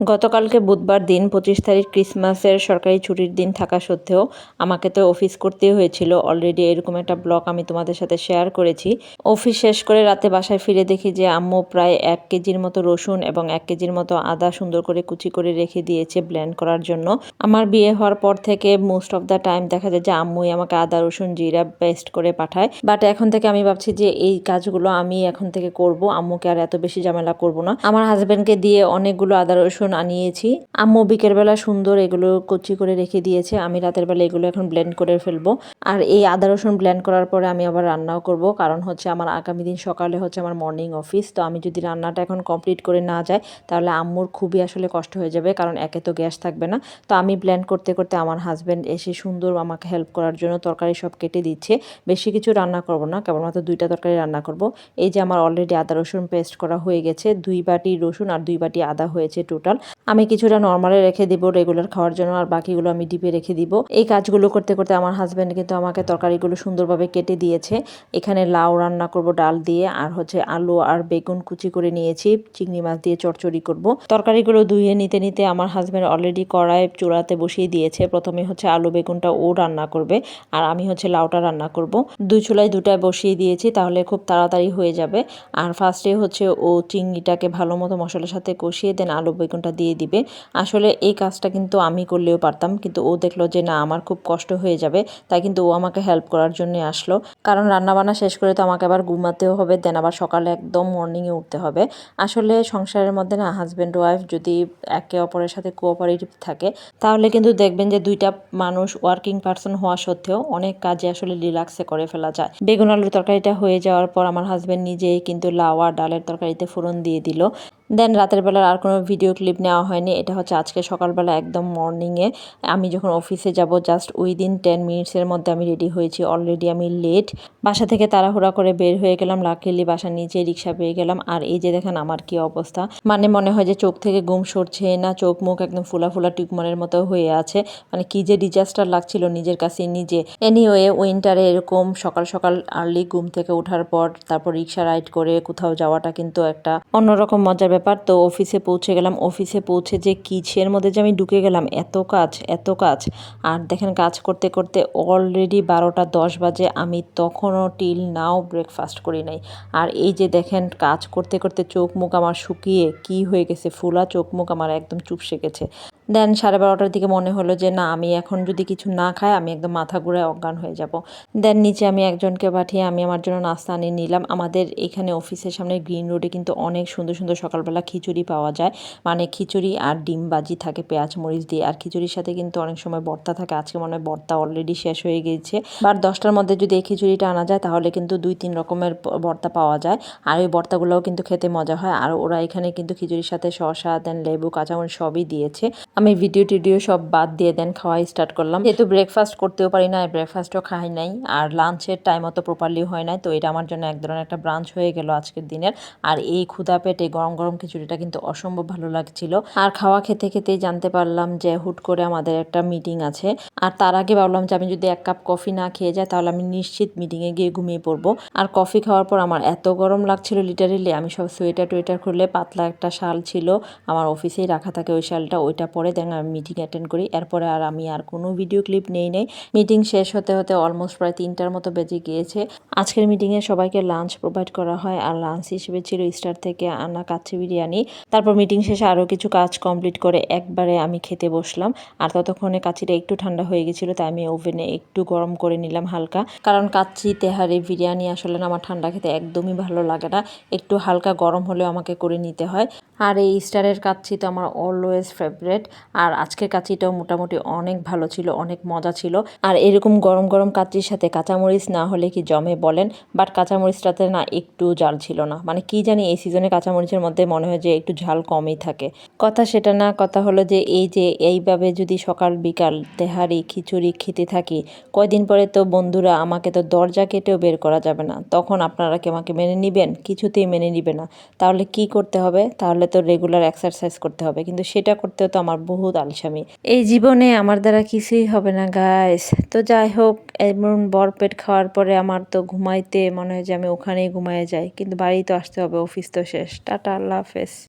গতকালকে বুধবার দিন পঁচিশ তারিখ ক্রিসমাসের সরকারি ছুটির দিন থাকা সত্ত্বেও আমাকে তো অফিস করতেই হয়েছিল। অলরেডি এরকম একটা ব্লগ আমি তোমাদের সাথে শেয়ার করেছি। অফিস শেষ করে রাতে বাসায় ফিরে দেখি যে আম্মু প্রায় এক কেজির মতো রসুন এবং এক কেজির মতো আদা সুন্দর করে কুচি করে রেখে দিয়েছে ব্লেন্ড করার জন্য। আমার বিয়ে হওয়ার পর থেকে মোস্ট অফ দ্য টাইম দেখা যায় যে আম্মুই আমাকে আদা, রসুন, জিরা পেস্ট করে পাঠায়। বাট এখন থেকে আমি ভাবছি যে এই কাজগুলো আমি এখন থেকে করব। আম্মুকে আর এত বেশি ঝামেলা করব না। আমার হাজব্যান্ডকে দিয়ে অনেকগুলো আদা, রসুন আনিয়েছি আম্মু বিকেলবেলা সুন্দর এগুলো কচি করে রেখে দিয়েছে। আমি রাতের বেলা এগুলো এখন ব্লেন্ড করে ফেলব। আর এই আদা রসুন ব্লেন্ড করার পরে আমি আবার রান্নাও করব। কারণ হচ্ছে আমার আগামী দিন সকালে হচ্ছে আমার মর্নিং অফিস তো আমি যদি রান্নাটা এখন কমপ্লিট করে না যাই, তাহলে আম্মুর খুবই আসলে কষ্ট হয়ে যাবে। কারণ একে তো গ্যাস থাকবে না। তো আমি ব্লেন্ড করতে করতে আমার হাজব্যান্ড এসে সুন্দর আমাকে হেল্প করার জন্য তরকারি সব কেটে দিচ্ছে। বেশি কিছু রান্না করব না। কেবলমাত্র দুইটা তরকারি রান্না করব। এই যে আমার অলরেডি আদা রসুন পেস্ট করা হয়ে গেছে। দুই বাটি রসুন আর দুই বাটি আদা হয়েছে টোটাল আমি কিছুটা নর্মালে রেখে দিব রেগুলার খাওয়ার জন্য, আর বাকিগুলো আমি ডিপে রেখে দিব। এই কাজগুলো করতে করতে আমার হাজব্যান্ড কিন্তু আমাকে তরকারিগুলো সুন্দরভাবে কেটে দিয়েছে। এখানে লাউ রান্না করব, ডাল দিয়ে, আর হচ্ছে আলু আর বেগুন কুচি করে নিয়েছি, চিংড়ি মাছ দিয়ে চচ্চড়ি করব। তরকারিগুলো ধুয়ে নিতে নিতে আমার হাজব্যান্ড অলরেডি কড়াই চূড়াতে বসিয়ে দিয়েছে। প্রথমে হচ্ছে আলু বেগুনটা ও রান্না করবে, আর আমি হচ্ছে লাউটা রান্না করব। দুই চুলায় দুটায় বসিয়ে দিয়েছি, তাহলে খুব তাড়াতাড়ি হয়ে যাবে। আর ফার্স্টে হচ্ছে ও চিংড়িটাকে ভালো মতো মশলার সাথে কষিয়ে দেন আলু বেগুনটা দিয়ে দিবে। আসলে এই কাজটা কিন্তু আমি করলেও পারতাম, কিন্তু ও দেখল যে না, আমার খুব কষ্ট হয়ে যাবে, তাই কিন্তু ও আমাকে হেল্প করার জন্য আসলো। কারণ রান্নাবান্না শেষ করে তো আমাকে আবার ঘুমাতেও হবে দেন আবার সকালে একদম মর্নিংয়ে উঠতে হবে। আসলে সংসারের মধ্যে না হাজব্যান্ড ওয়াইফ যদি একে অপরের সাথে কোঅপারেটিভ থাকে, তাহলে কিন্তু দেখবেন যে দুইটা মানুষ ওয়ার্কিং পার্সন হওয়া সত্ত্বেও অনেক কাজে আসলে রিল্যাক্সে করে ফেলা যায়। বেগুন আলুর তরকারিটা হয়ে যাওয়ার পর আমার হাজব্যান্ড নিজেই কিন্তু লাওয়া ডালের তরকারিতে ফোড়ন দিয়ে দিল। দেন রাতের বেলার আর কোনো ভিডিও ক্লিপ নেওয়া হয়নি। এটা হচ্ছে আজকে সকালবেলা একদম মর্নিংয়ে আমি যখন অফিসে যাব জাস্ট ওই দিন টেন মিনিটসের মধ্যে আমি রেডি হয়েছি। অলরেডি আমি লেট বাসা থেকে তাড়াহুড়া করে বের হয়ে গেলাম। লাকিলি বাসা নিচে রিক্সা পেয়ে গেলাম। আর এই যে দেখেন আমার কি অবস্থা। মানে মনে হয় যে চোখ থেকে ঘুম সরছে না, চোখ মুখ একদম ফুলা ফুলা টিউমারের মতো হয়ে আছে। মানে কি যে ডিজাস্টার লাগছিল নিজের কাছে, নিজে। এনিওয়ে উইন্টারে এরকম সকাল সকাল আর্লি ঘুম থেকে ওঠার পর, তারপর রিক্সা রাইড করে কোথাও যাওয়াটা কিন্তু একটা অন্যরকম মজার ব্যাপার, তো অফিসে পৌঁছে গেলাম। অফিসে পৌঁছে যে কিছের মধ্যে যে আমি ঢুকে গেলাম, এত কাজ এত কাজ। আর দেখেন কাজ করতে করতে অলরেডি বারোটা দশ বাজে। আমি তখনও টিল নাও ব্রেকফাস্ট করি নাই। আর এই যে দেখেন কাজ করতে করতে চোখ মুখ আমার শুকিয়ে কি হয়ে গেছে, ফুলা চোখ মুখ আমার একদম চুপসে গেছে। দেন সাড়ে বারোটার দিকে মনে হলো যে, না, আমি এখন যদি কিছু না খাই, আমি একদম মাথা ঘুরে অজ্ঞান হয়ে যাব। দেন নিচে আমি একজনকে পাঠিয়ে আমি আমার জন্য নাস্তা আনিয়ে নিলাম। আমাদের এখানে অফিসের সামনে গ্রিন রোডে কিন্তু অনেক সুন্দর সুন্দর সকালবেলা খিচুড়ি পাওয়া যায়। মানে খিচুড়ি আর ডিম বাজি থাকে, পেঁয়াজ, মরিচ দিয়ে। আর খিচুড়ির সাথে কিন্তু অনেক সময় বর্তা থাকে। আজকে মনে হয় বর্তা অলরেডি শেষ হয়ে গিয়েছে বাট দশটার মধ্যে যদি এই খিচুড়িটা আনা যায়, তাহলে কিন্তু দুই, তিন রকমের বর্তা পাওয়া যায়। আর ওই বর্তাগুলোও কিন্তু খেতে মজা হয়। আর ওরা এখানে কিন্তু খিচুড়ির সাথে শসা, দেন লেবু, কাঁচামরিচ সবই দিয়েছে। আমি ভিডিও টিডিও সব বাদ দিয়ে দেন, খাওয়াই স্টার্ট করলাম। যেহেতু ব্রেকফাস্ট করতেও পারি না ব্রেকফাস্টও খাই নাই, আর লাঞ্চের টাইম অত প্রপারলি হয় নাই, তো এটা আমার জন্য এক ধরনের একটা ব্রাঞ্চ হয়ে গেল আজকের দিনের। আর এই ক্ষুদা পেটে গরম গরম খিচুড়িটা কিন্তু অসম্ভব ভালো লাগছিল। আর খাওয়া খেতে খেতেই জানতে পারলাম যে হুট করে আমাদের একটা মিটিং আছে। আর তার আগে ভাবলাম যে আমি যদি এক কাপ কফি না খেয়ে যাই, তাহলে আমি নিশ্চিত মিটিংয়ে গিয়ে ঘুমিয়ে পড়ব। আর কফি খাওয়ার পর আমার এত গরম লাগছিল লিটারেলি আমি সব সোয়েটার টোয়েটার খুললে পাতলা একটা শাল ছিল, আমার অফিসেই রাখা থাকে ওই শালটা, ওইটা পরে দেন আমি মিটিং অ্যাটেন্ড করি। এরপরে আর আমি আর কোনো ভিডিও ক্লিপ নেই নেই। মিটিং শেষ হতে হতে অলমোস্ট প্রায় তিনটার মতো বেজে গিয়েছে। আজকের মিটিংয়ে সবাইকে লাঞ্চ প্রোভাইড করা হয়, আর লাঞ্চ হিসেবে ছিল স্টার থেকে আনা কাচ্চি বিরিয়ানি। তারপর মিটিং শেষে আরও কিছু কাজ কমপ্লিট করে একবারে আমি খেতে বসলাম। আর ততক্ষণে কাচিটা একটু ঠান্ডা হয়ে গেছিল তাই আমি ওভেনে একটু গরম করে নিলাম হালকা। কারণ কাচ্চি তেহারি বিরিয়ানি আসলে আমার ঠান্ডা খেতে একদমই ভালো লাগে না। একটু হালকা গরম হলেও আমাকে করে নিতে হয়। আর এই স্টারের কাচ্চি তো আমার অলওয়েজ ফেভারেট আর আজকের কাচ্চিটাও মোটামুটি অনেক ভালো ছিল, অনেক মজা ছিল। আর এরকম গরম গরম কাচ্চির সাথে কাঁচামরিচ না হলে কি জমে বলেন? বাট কাঁচামরিচটাতে না একটু জাল ছিল না। মানে কি জানি এই সিজনে কাঁচামরিচের মধ্যে মনে হয় যে একটু ঝাল কমই থাকে। কথা সেটা না, কথা হলো যে এই যে এইভাবে যদি সকাল বিকাল তেহারি খিচুড়ি খেতে থাকি, কয়দিন পরে তো বন্ধুরা আমাকে তো দরজা কেটেও বের করা যাবে না। তখন আপনারা কি আমাকে মেনে নিবেন? কিছুতেই মেনে নিবে না। তাহলে কি করতে হবে? তাহলে তো রেগুলার এক্সারসাইজ করতে হবে। কিন্তু সেটা করতেও তো আমার বহুত আলসামি। এই জীবনে আমার দ্বারা কিছুই হবে না গাইস তো যাই হোক, এমন বরপেট খাওয়ার পরে আমার তো ঘুমাইতে মনে হয় যে আমি ওখানেই ঘুমায় যাই। কিন্তু বাড়ি তো আসতে হবে, অফিস তো শেষ। টাটা, আল্লাহ হাফেজ।